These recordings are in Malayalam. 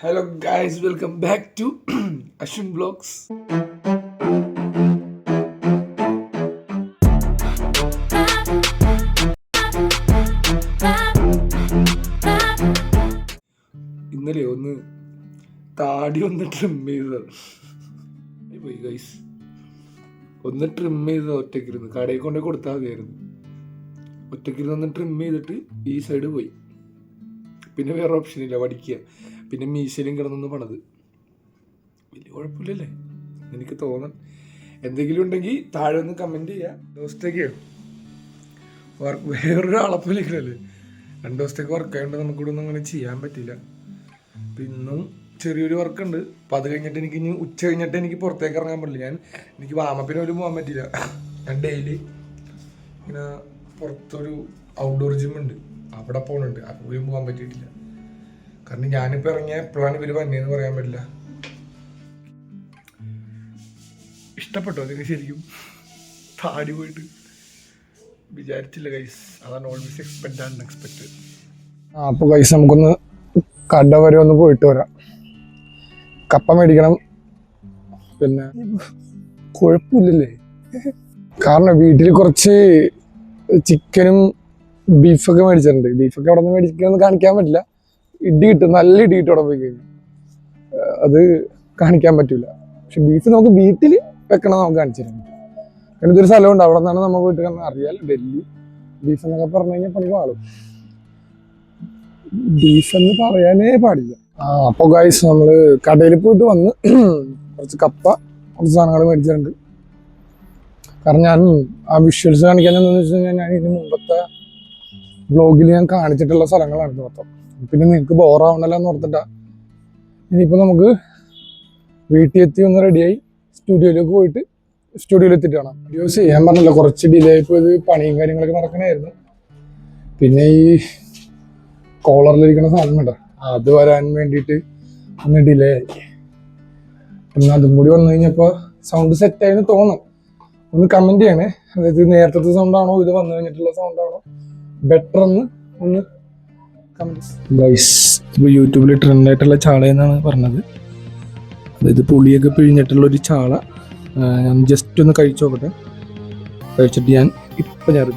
Hello guys welcome back to Ashwin vlogs ഇന്നലെ ഒന്ന് താടി ഒന്ന് ട്രിം ചെയ്തത്. പോയി ഗൈസ് ഒന്ന് ട്രിം ചെയ്തത് ഒറ്റയ്ക്കിരുന്ന് കടയിൽ കൊണ്ടേ കൊടുത്താൽ മതിയായിരുന്നു. ഒറ്റയ്ക്കിരുന്ന് ഒന്ന് ട്രിം ചെയ്തിട്ട് ഈ സൈഡ് പോയി. പിന്നെ വേറെ ഓപ്ഷൻ ഇല്ല വടിക്കുക പിന്നെ മീശയിലും കിടന്നു പണത്. വലിയ കുഴപ്പമില്ലല്ലേ? എനിക്ക് തോന്നണം. എന്തെങ്കിലും ഉണ്ടെങ്കിൽ താഴെ ഒന്ന് കമന്റ് ചെയ്യുക ദിവസത്തേക്ക് വർക്ക് വേറൊരു അളപ്പിലേക്കല്ലേ രണ്ട് ദിവസത്തേക്ക് വർക്ക് ആയതുകൊണ്ട് നമുക്കിവിടെ ഒന്നും അങ്ങനെ ചെയ്യാൻ പറ്റില്ല. പിന്നും ചെറിയൊരു വർക്ക് ഉണ്ട്. അപ്പം അത് കഴിഞ്ഞിട്ട് എനിക്ക് ഇനി ഉച്ച കഴിഞ്ഞിട്ട് എനിക്ക് പുറത്തേക്ക് ഇറങ്ങാൻ പറ്റില്ല. ഞാൻ എനിക്ക് വാമപ്പിന് പോലും പോകാൻ പറ്റില്ല. ഞാൻ ഡെയിലി ഇങ്ങനെ പുറത്തൊരു ഔട്ട്ഡോർ ജിം ഉണ്ട്. അവിടെ പോകണുണ്ട് അപ്പോൾ പോകാൻ പറ്റിയിട്ടില്ല. കാരണം ഞാനിപ്പോൾ ഇറങ്ങിയ എപ്പോഴാണ് ഇവർ വന്നതെന്ന് പറയാൻ പറ്റില്ല. ഇഷ്ടപ്പെട്ടോ നിങ്ങൾക്ക് ശരിക്കും? താടി പോയിട്ട്. വിചാരിച്ചില്ല ഗൈസ് അതാണ് ഓൾവേസ് എക്സ്പെക്ട് ആൻഡ് എക്സ്പെക്ട് ആ അപ്പോൾ ഗൈസ് നമുക്കൊന്ന് കട വരെ ഒന്ന് പോയിട്ട് വരാം. കപ്പ മേടിക്കണം. പിന്നെ കുഴപ്പമില്ലല്ലേ കാരണം വീട്ടിൽ കുറച്ച് ചിക്കനും ബീഫൊക്കെ മേടിച്ചിട്ടുണ്ട്. ബീഫൊക്കെ അവിടെ നിന്ന് മേടിക്കണമെന്ന് കാണിക്കാൻ പറ്റില്ല. ഇടി നല്ല ഇടി അവിടെ പോയി കഴിഞ്ഞാൽ അത് കാണിക്കാൻ പറ്റില്ല പക്ഷെ ബീഫ് നമുക്ക് വീട്ടിൽ വെക്കണം നമുക്ക് കാണിച്ചു തരാൻ പറ്റും കാരണം ഇതൊരു അവിടെ നിന്നാണ് നമ്മൾ വീട്ടിൽ അറിയാലോ ഡൽഹി. ബീഫ് എന്നൊക്കെ പറഞ്ഞു കഴിഞ്ഞാൽ പണി ആളും. ബീഫ് എന്ന് പറയാനേ പാടില്ല. ആ അപ്പൊ ഗൈസ് നമ്മൾ കടയിൽ പോയിട്ട് വന്ന് കുറച്ച് കപ്പ കുറച്ച് സാധനങ്ങൾ മേടിച്ചിട്ടുണ്ട്. കാരണം ഞാൻ ആ വിഷ്വൽസ് കാണിക്കാൻ എന്താണെന്ന് വെച്ച് കഴിഞ്ഞാൽ ഞാൻ ഇതിന് മുമ്പത്തെ ബ്ലോഗിൽ ഞാൻ കാണിച്ചിട്ടുള്ള സ്ഥലങ്ങളാണ് മൊത്തം. പിന്നെ നിങ്ങൾക്ക് ബോറാവണല്ലോ എന്ന് ഓർത്തിട്ടാ. ഇനിയിപ്പോൾ നമുക്ക് വീട്ടിൽ എത്തി ഒന്ന് റെഡിയായി സ്റ്റുഡിയോയിലേക്ക് പോയിട്ട് സ്റ്റുഡിയോയിൽ എത്തിയിട്ട് കാണാം. വീഡിയോസ് ചെയ്യാൻ പറഞ്ഞില്ല കുറച്ച് ഡിലേ ആയിപ്പോൾ ഇത് പണിയും കാര്യങ്ങളൊക്കെ നടക്കണമായിരുന്നു പിന്നെ ഈ കോളറിലിരിക്കുന്ന സാധനം കേട്ടോ അത് വരാൻ വേണ്ടിയിട്ട് ഒന്ന് ഡിലേ ആയി. പിന്നെ അതും കൂടി വന്നു കഴിഞ്ഞപ്പോൾ സൗണ്ട് സെറ്റ് ആയെന്ന് തോന്നും. ഒന്ന് കമന്റ് ചെയ്യണേ. അതായത് നേരത്തെ സൗണ്ടാണോ ഇത് വന്നു കഴിഞ്ഞിട്ടുള്ള സൗണ്ടാണോ ബെറ്റർ എന്ന് ഒന്ന് ഗൈസ് ഇപ്പോൾ യൂട്യൂബിൽ ട്രെൻഡ് ആയിട്ടുള്ള ചാള എന്നാണ് പറഞ്ഞത്. അതായത് പുളിയൊക്കെ പിഴിഞ്ഞിട്ടുള്ള ഒരു ചാള ഞാൻ ജസ്റ്റ് ഒന്ന് കഴിച്ചു നോക്കട്ടെ. കഴിച്ചിട്ട് ഞാൻ ഇപ്പം ഞാൻ.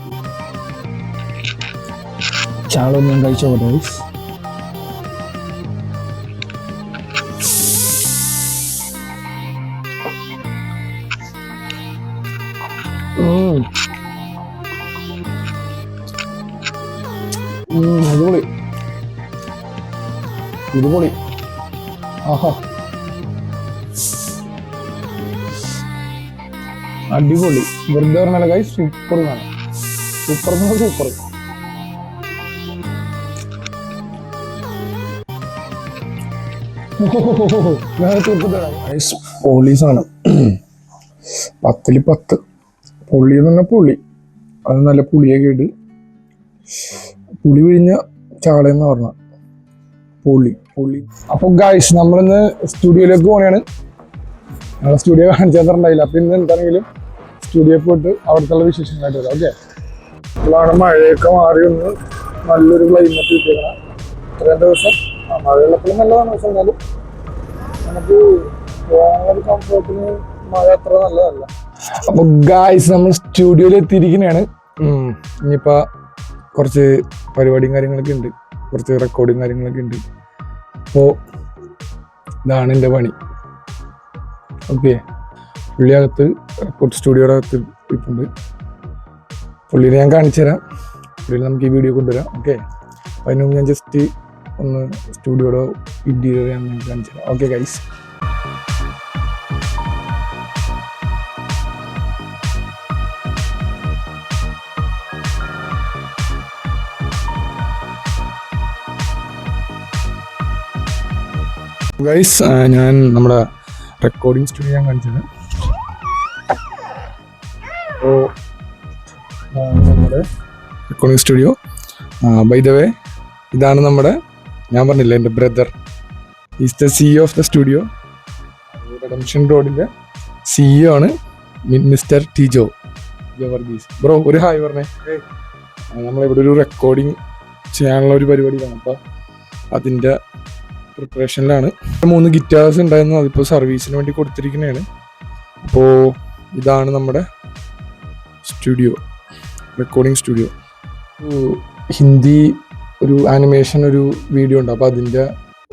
ചാള ഒന്ന് ഞാൻ കഴിച്ചു നോക്കട്ടെ ഗൈസ് ഉം. ഇതുപൊളി ആഹാ. അടിപൊളി. വെറുതെ പറഞ്ഞാൽ കൈ സൂപ്പർ ആണ് സൂപ്പർ സൂപ്പർ പൊളി സാധനം പത്തിൽ പത്ത്. പുളി എന്ന് പറഞ്ഞാൽ പുളി അത് നല്ല പുളിയൊക്കെ ഇട്ട് പുളി പിഴിഞ്ഞ ചാളയെന്ന് പറഞ്ഞ. പുളി പൊളി. അപ്പൊ ഗായ്സ് നമ്മളിന്ന് സ്റ്റുഡിയോയിലേക്ക് പോകണയാണ് ഞങ്ങളെ സ്റ്റുഡിയോ കാണിച്ചു തന്നിട്ടുണ്ടായില്ല അപ്പൊ ഇന്ന് എന്താണെങ്കിലും സ്റ്റുഡിയോയിൽ പോയിട്ട് അവിടുത്തെ വിശേഷങ്ങളായിട്ട് വരാം ഓക്കെ ഇപ്പോഴാണ് മഴയൊക്കെ മാറി ഒന്ന് നല്ലൊരു ക്ലൈമറ്റ് കിട്ടിയേക്കണം. ഇത്രയും ദിവസം മഴയുള്ളപ്പോഴും നല്ലതാണ്. പക്ഷെ എന്നാലും നമുക്ക് പോകാനൊരു കംഫർട്ടിന് മഴ അത്ര നല്ലതല്ല. അപ്പൊ ഗായ്സ് നമ്മൾ സ്റ്റുഡിയോയിൽ എത്തിയിരിക്കുന്നതാണ്. ഇനിയിപ്പോ കുറച്ച് പരിപാടിയും കാര്യങ്ങളൊക്കെ ഉണ്ട്. കുറച്ച് റെക്കോർഡിങ് കാര്യങ്ങളൊക്കെ ഉണ്ട്. അപ്പോ ഇതാണ് എന്റെ പണി. ഓക്കെ. പുള്ളി അകത്ത് റെക്കോർഡ് സ്റ്റുഡിയോയുടെ അകത്ത് ഇരിപ്പുണ്ട്. പുള്ളിനെ ഞാൻ കാണിച്ചു തരാം പുള്ളിയിൽ നമുക്ക് ഈ വീഡിയോ കൊണ്ടുവരാം. ഓക്കെ. അതിനു മുമ്പ് ഞാൻ ജസ്റ്റ് ഒന്ന് സ്റ്റുഡിയോയുടെ ഇന്റീരിയർ ഞാൻ കാണിച്ചു തരാം ഓക്കെ ഗൈസ് ഗൈസ് ഞാൻ നമ്മുടെ റെക്കോർഡിംഗ് സ്റ്റുഡിയോ ഞാൻ കാണിച്ചത്. അപ്പോൾ നമ്മുടെ recording studio by the way ഇതാണ് നമ്മുടെ ഞാൻ പറഞ്ഞില്ല എന്റെ brother is the CEO of the studio Redemption റോഡിന്റെ സിഇഒ ആണ് മിസ്റ്റർ ടിജോ ജോ വർഗീസ് ബ്രോ ഒരു ഹായ് പറഞ്ഞേ. നമ്മളിവിടെ ഒരു റെക്കോർഡിങ് ചെയ്യാനുള്ള ഒരു പരിപാടിയാണ് അപ്പോൾ അതിന്റെ പ്രിപ്പറേഷനിലാണ് മൂന്ന് ഗിറ്റാർസ് ഉണ്ടായിരുന്നു. അതിപ്പോൾ സർവീസിന് വേണ്ടി കൊടുത്തിരിക്കുന്നതാണ്. അപ്പോൾ ഇതാണ് നമ്മുടെ സ്റ്റുഡിയോ റെക്കോർഡിംഗ് സ്റ്റുഡിയോ ഹിന്ദി ഒരു ആനിമേഷൻ ഒരു വീഡിയോ ഉണ്ട്. അപ്പോൾ അതിന്റെ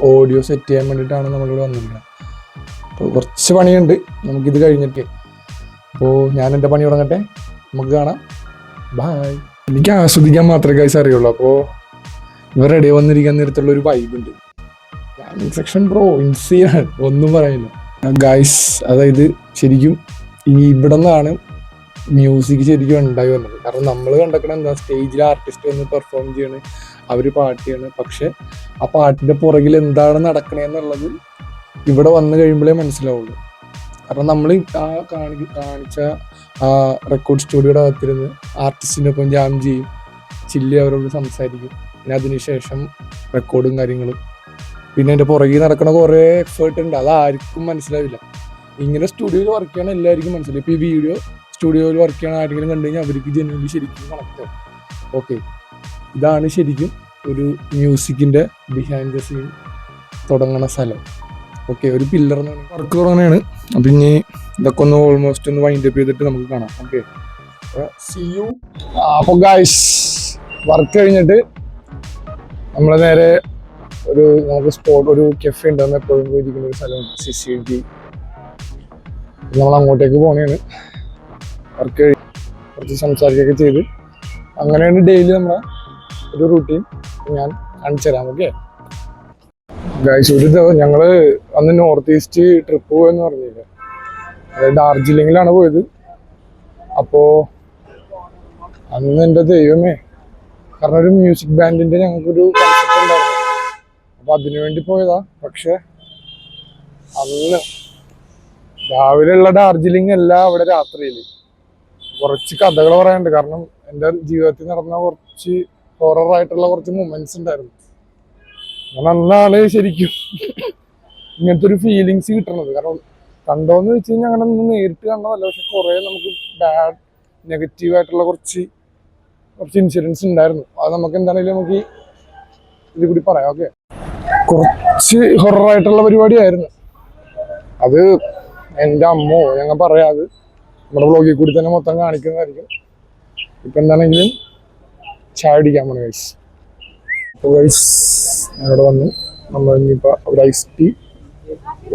ഓഡിയോ സെറ്റ് ചെയ്യാൻ വേണ്ടിയിട്ടാണ് നമ്മളിവിടെ വന്നിരിക്കുന്നത്. അപ്പോൾ കുറച്ച് പണിയുണ്ട്. നമുക്കിത് കഴിഞ്ഞിട്ട്. അപ്പോൾ ഞാൻ എന്റെ പണി തുടങ്ങട്ടെ. നമുക്ക് കാണാം. ബായ് എനിക്ക് ആസ്വദിക്കാൻ മാത്രമേ കൈസ് അറിയുള്ളൂ. അപ്പോൾ ഇവർ റെഡി വന്നിരിക്കാൻ നേരത്തുള്ള ഒരു വൈബ് സെക്ഷൻ ബ്രോ ഒന്നും പറയില്ല ഗൈസ് അതായത് ശരിക്കും ഈ ഇവിടെ നിന്നാണ് മ്യൂസിക് ശരിക്കും ഉണ്ടായി വന്നത്. കാരണം നമ്മൾ കണ്ടക്കണ എന്താ സ്റ്റേജിൽ ആർട്ടിസ്റ്റ് വന്ന് പെർഫോം ചെയ്യണ് അവർ പാട്ട് ചെയ്യണ്. പക്ഷെ ആ പാട്ടിന്റെ പുറകിൽ എന്താണ് നടക്കണേന്നുള്ളത് ഇവിടെ വന്നു കഴിയുമ്പോഴേ മനസ്സിലാവുള്ളൂ. കാരണം നമ്മൾ ആ കാണി കാണിച്ച ആ റെക്കോർഡ് സ്റ്റുഡിയോയുടെ അകത്തിരുന്ന് ആർട്ടിസ്റ്റിന്റെ ഒപ്പം ജാം ചെയ്യും. ചില്ലി അവരോട് സംസാരിക്കും. പിന്നെ അതിനുശേഷം റെക്കോർഡും കാര്യങ്ങളും പിന്നെ എന്റെ പുറകിൽ നടക്കുന്ന കുറേ എക്സ്പേർട്ട് ഉണ്ട്. അത് ആർക്കും മനസ്സിലാവില്ല. ഇങ്ങനെ സ്റ്റുഡിയോയിൽ വർക്ക് ചെയ്യണ എല്ലാവർക്കും മനസ്സിലായി ഇപ്പോൾ ഈ വീഡിയോ സ്റ്റുഡിയോയിൽ വർക്ക് ചെയ്യണ ആരെങ്കിലും കണ്ടു കഴിഞ്ഞാൽ അവർക്ക് ജനുവലി ശരിക്കും കണക്ട് ആവും. ഓക്കെ ഇതാണ് ശരിക്കും ഒരു മ്യൂസിക്കിന്റെ ബിഹൈൻഡ് ദ സീൻ തുടങ്ങണ സ്ഥലം. ഓക്കെ ഒരു പില്ലർ എന്ന് പറഞ്ഞാൽ വർക്ക് തുടങ്ങണതാണ്. അപ്പം ഇനി ഇതൊക്കെ ഒന്ന് ഓൾമോസ്റ്റ് ഒന്ന് വൈൻഡ് അപ്പ് ചെയ്തിട്ട് നമുക്ക് കാണാം. ഓക്കെ സി യു അപ്പോൾ ഗായ്സ് വർക്ക് കഴിഞ്ഞിട്ട് നമ്മളെ നേരെ ഒരു നമുക്ക് സ്പോട്ട് ഒരു കെഫ് ഉണ്ട്. നമ്മൾ എപ്പോഴും പോയിരിക്കുന്ന ഒരു സ്ഥലം സി സി ടി നമ്മൾ അങ്ങോട്ടേക്ക് പോണേണ്. വർക്ക് കുറച്ച് സംസാരിക്കുകയൊക്കെ ചെയ്ത്. അങ്ങനെയാണ് ഡെയിലി നമ്മളെ ഒരു റൂട്ടീൻ ഞാൻ കാണിച്ചു തരാം ഓക്കെ ഗൈസ് ഒരു ദിവസം ഞങ്ങൾ അന്ന് നോർത്ത് ഈസ്റ്റ് ട്രിപ്പ് പോയെന്ന് പറഞ്ഞില്ല? അതായത് ഡാർജിലിംഗിലാണ് പോയത്. അപ്പോ അന്ന് എന്റെ ദൈവമേ കാരണം ഒരു മ്യൂസിക് ബാൻഡിന്റെ ഞങ്ങൾക്കൊരു കൺസെപ്റ്റ് ഉണ്ടായിരുന്നു. അപ്പൊ അതിനു വേണ്ടി പോയതാ. പക്ഷെ അന്ന് രാവിലെയുള്ള ഡാർജിലിംഗ് അല്ല അവിടെ രാത്രിയിൽ കുറച്ച് കഥകൾ പറയാനുണ്ട്. കാരണം എന്റെ ജീവിതത്തിൽ നടന്ന കുറച്ച് ഹൊറർ ആയിട്ടുള്ള കുറച്ച് മൂമെന്റ്സ് ഉണ്ടായിരുന്നു. ഞാൻ അന്നാണ് ശരിക്കും ഇങ്ങനത്തെ ഒരു ഫീലിങ്സ് കിട്ടണത്. കാരണം കണ്ടോന്ന് വെച്ച് കഴിഞ്ഞാൽ അങ്ങനെ ഒന്നും നേരിട്ട് കണ്ടതല്ല. പക്ഷെ കുറെ നമുക്ക് ബാഡ് നെഗറ്റീവ് ആയിട്ടുള്ള കുറച്ച് കുറച്ച് ഇൻസിഡൻസ് ഉണ്ടായിരുന്നു. അത് നമുക്ക് എന്താണെങ്കിലും നമുക്ക് ഇതിൽ കൂടി പറയാം. ഓക്കെ കുറച്ച് ഹൊററായിട്ടുള്ള പരിപാടിയായിരുന്നു. അത് എന്റെ അമ്മോ ഞങ്ങൾ പറയാത് നമ്മുടെ ബ്ലോഗിൽ കൂടി തന്നെ മൊത്തം കാണിക്കുന്നതായിരിക്കും. ഇപ്പൊ എന്താണെങ്കിലും ചായ അടിക്കാൻ പോണ ഗൈസ് അപ്പോൾ ഗൈസ് ഞാനിവിടെ വന്നു. നമ്മൾ ഇനിയിപ്പോൾ ഒരു ഐസ് ടീ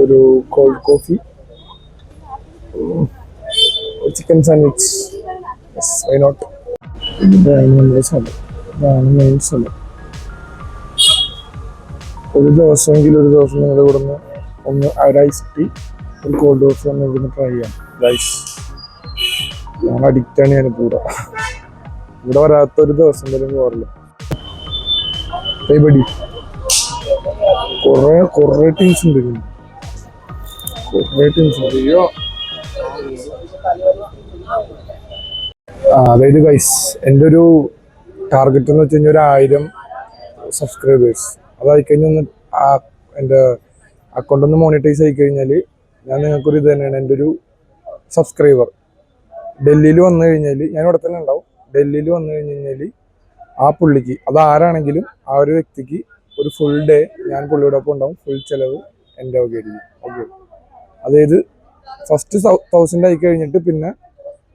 ഒരു കോൾഡ് കോഫി ഒരു ചിക്കൻ സാൻഡ്വിച്ച് വൈ നോട്ട് ഇതാണ് നമ്മുടെ സ്ഥലം. ഇതാണ് മെയിൻ സ്ഥലം. ഒരു ദിവസമെങ്കിലും ഒരു ദിവസം നിങ്ങൾ ഇവിടുന്ന് ഒന്ന് ഒരു ഐസ് ടീ ഒരു കോൾഡ് കോഫി ഒന്ന് ഇവിടുന്ന് ട്രൈ ചെയ്യാം. ഗൈസ് ഞാൻ അഡിക്റ്റാണ് ഞാൻ കൂടെ ഇവിടെ വരാത്ത ഒരു ദിവസം വരും പോറില്ല കൈപടി കൊറേ കൊറേ ടീംസ് ഉണ്ട് കുറേ ടീംസ് ഉണ്ട്. അയ്യോ. അതായത് ഗൈസ് എന്റെ ഒരു ടാർഗറ്റ് എന്ന് വെച്ച് കഴിഞ്ഞാൽ ഒരു ആയിരം സബ്സ്ക്രൈബേഴ്സ് അതായി കഴിഞ്ഞൊന്ന് ആ എന്റെ അക്കൗണ്ട് ഒന്ന് മോണിറ്റൈസ് ആയി കഴിഞ്ഞാൽ ഞാൻ നിങ്ങൾക്കൊരു ഇത് തന്നെയാണ്. എന്റെ ഒരു സബ്സ്ക്രൈബർ ഡൽഹിയിൽ വന്നു കഴിഞ്ഞാൽ ഞാൻ ഇവിടെ തന്നെ ഉണ്ടാവും. ഡൽഹിയിൽ വന്നു കഴിഞ്ഞ് കഴിഞ്ഞാൽ ആ പുള്ളിക്ക് അത് ആരാണെങ്കിലും ആ ഒരു വ്യക്തിക്ക് ഒരു ഫുൾ ഡേ ഞാൻ പുള്ളിയുടെ ഒപ്പം ഉണ്ടാവും. ഫുൾ ചിലവ് എന്റെ വകയായിരിക്കും. ഓക്കെ അതായത് ഫസ്റ്റ് തൗസൻഡ് ആയി കഴിഞ്ഞിട്ട് പിന്നെ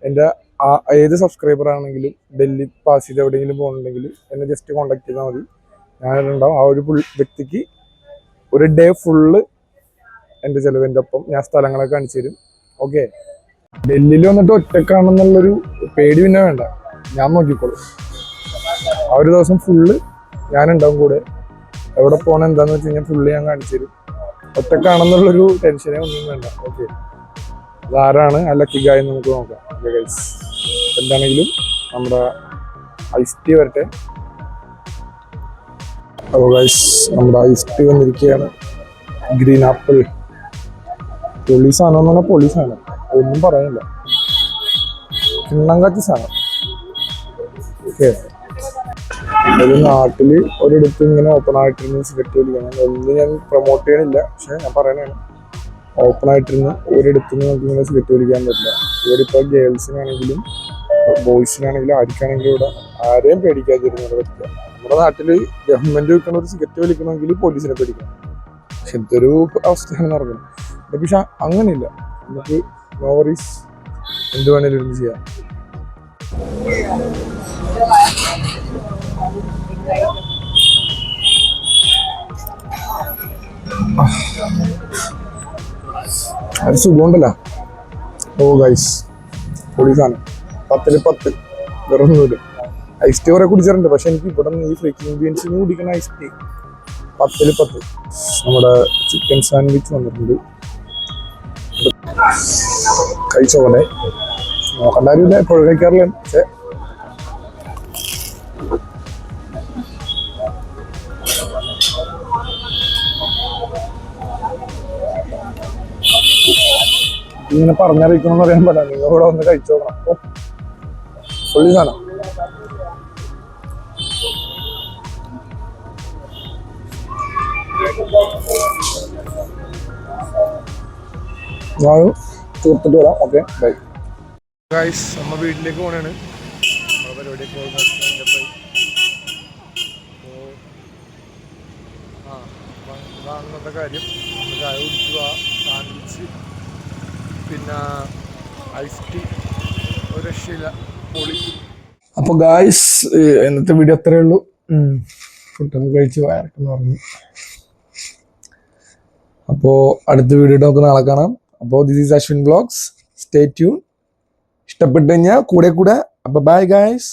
എന്റെ ആ ഏത് സബ്സ്ക്രൈബർ ആണെങ്കിലും ഡൽഹി പാസ് ചെയ്ത് എവിടെയെങ്കിലും പോകുന്നുണ്ടെങ്കിൽ എന്നെ ജസ്റ്റ് കോൺടാക്ട് ചെയ്താൽ മതി. ഞാനുണ്ടാവും. ആ ഒരു വ്യക്തിക്ക് ഒരു ഡേ ഫുള്ള് എന്റെ ചിലവിന്റെ ഒപ്പം ഞാൻ സ്ഥലങ്ങളൊക്കെ കാണിച്ചു തരും. ഓക്കെ ഡൽഹിയിൽ വന്നിട്ട് ഒറ്റക്കാണെന്നുള്ളൊരു പേടി പിന്നെ വേണ്ട. ഞാൻ നോക്കിക്കോളും. ആ ഒരു ദിവസം ഫുള്ള് ഞാനുണ്ടാവും കൂടെ. എവിടെ പോകണം എന്താന്ന് വെച്ച് കഴിഞ്ഞാൽ ഫുള്ള് ഞാൻ കാണിച്ചു തരും. ഒറ്റക്കാണെന്നുള്ളൊരു ടെൻഷനേ ഒന്നും വേണ്ട. ഓക്കെ അതാരാണ് ആ ലക്കി ഗായ് നമുക്ക് നോക്കാം. ഓക്കെ ഗൈസ് എന്താണെങ്കിലും നമ്മുടെ ഐസ് ടീ വരട്ടെ. അപ്പോൾ ഗൈസ് നമ്മുടെ ഐസ് ടീ വന്നിരിക്കുകയാണ്. ഗ്രീൻ ആപ്പിൾ പൊളി സാധനം എന്ന് പറഞ്ഞാൽ പൊളി സാധനം. ഒന്നും പറയുന്നില്ല കിണ്ണം കാച്ചി സാധനം. ഓക്കെ ഒരു നാട്ടിൽ ഒരിടത്ത് ഇങ്ങനെ ഓപ്പൺ ആയിട്ടിരുന്ന് സിഗരറ്റ് വലിക്കണം ഒന്നും ഞാൻ പ്രൊമോട്ട് ചെയ്യണില്ല പക്ഷെ ഞാൻ പറയണതാണ്. ഓപ്പൺ ആയിട്ടിരുന്ന് ഒരിടത്ത് നിന്ന് നമുക്ക് ഇങ്ങനെ സിഗരറ്റ് വലിക്കാൻ പറ്റില്ല. ഇവിടെ ഇപ്പോൾ ഗേൾസിനാണെങ്കിലും ബോയ്സിനാണെങ്കിലും ആർക്കാണെങ്കിലും ഇവിടെ ആരെയും പേടിക്കാതിരുന്നത് പറ്റില്ല. നമ്മുടെ നാട്ടിൽ ഗവൺമെന്റ് വെക്കുന്ന ഒരു സിഗരറ്റ് വലിക്കണമെങ്കിൽ പോലീസിനെ പേടിക്കണം. പക്ഷെ എന്തൊരു അവസ്ഥയാണ് നടക്കുന്നത്. പക്ഷെ അങ്ങനെയില്ല. നമുക്ക് നോവറീസ് എന്ത് വേണേലും ഇരുന്ന് ചെയ്യാം. അത് സുഖമുണ്ടല്ല. ഓ ഗൈസ് പൊളി സാധനം. പത്തിൽ പത്ത്. നൂൽ. ഐസ് ടീ കുറെ കുടിച്ചിട്ടുണ്ട്. പക്ഷെ എനിക്ക് ഇവിടെ ഈ ഫ്രീക്കിംഗ് ബീൻസിന് കുടിക്കുന്ന ഐസ് ടീ പത്തിൽ പത്ത്. നമ്മുടെ ചിക്കൻ സാൻഡ്വിച്ച് വന്നിട്ടുണ്ട്. കഴിച്ചോട്ടെ നോക്കണ്ട കാര്യമില്ല എപ്പോഴും കഴിക്കാറില്ല. പക്ഷെ ഇങ്ങനെ പറഞ്ഞറിയിക്കണമെന്ന് അറിയാൻ പറ്റാ നിങ്ങൾ ഇവിടെ വന്ന് കഴിച്ചു നോക്കണം ഓ പൊള്ളി സാധനം ഞാൻ തീർത്തിട്ട് വരാം. Okay bye. ഗൈസ് നമ്മ വീട്ടിലേക്ക് പോകണാണ് പരിപാടിയൊക്കെ ഇന്നത്തെ കാര്യം. ചായ കുടിക്കുക സാൻഡ്വിച്ച് പിന്നെ ഐസ് ടീ. ഒരു രക്ഷയില്ല. പൊളി. അപ്പോൾ ഗായ്സ് ഇന്നത്തെ വീഡിയോ അത്രേ ഉള്ളൂ. ഫുഡൊക്കെ കഴിച്ച് വയറക്കെന്ന് പറഞ്ഞു അപ്പോൾ അടുത്ത വീഡിയോ നമുക്ക് നാളെ കാണാം. അപ്പോൾ this is Ashwin vlogs stay tuned ഇഷ്ടപ്പെട്ടു കഴിഞ്ഞാൽ കൂടെ കൂടെ. അപ്പോൾ ബൈ ഗായ്സ്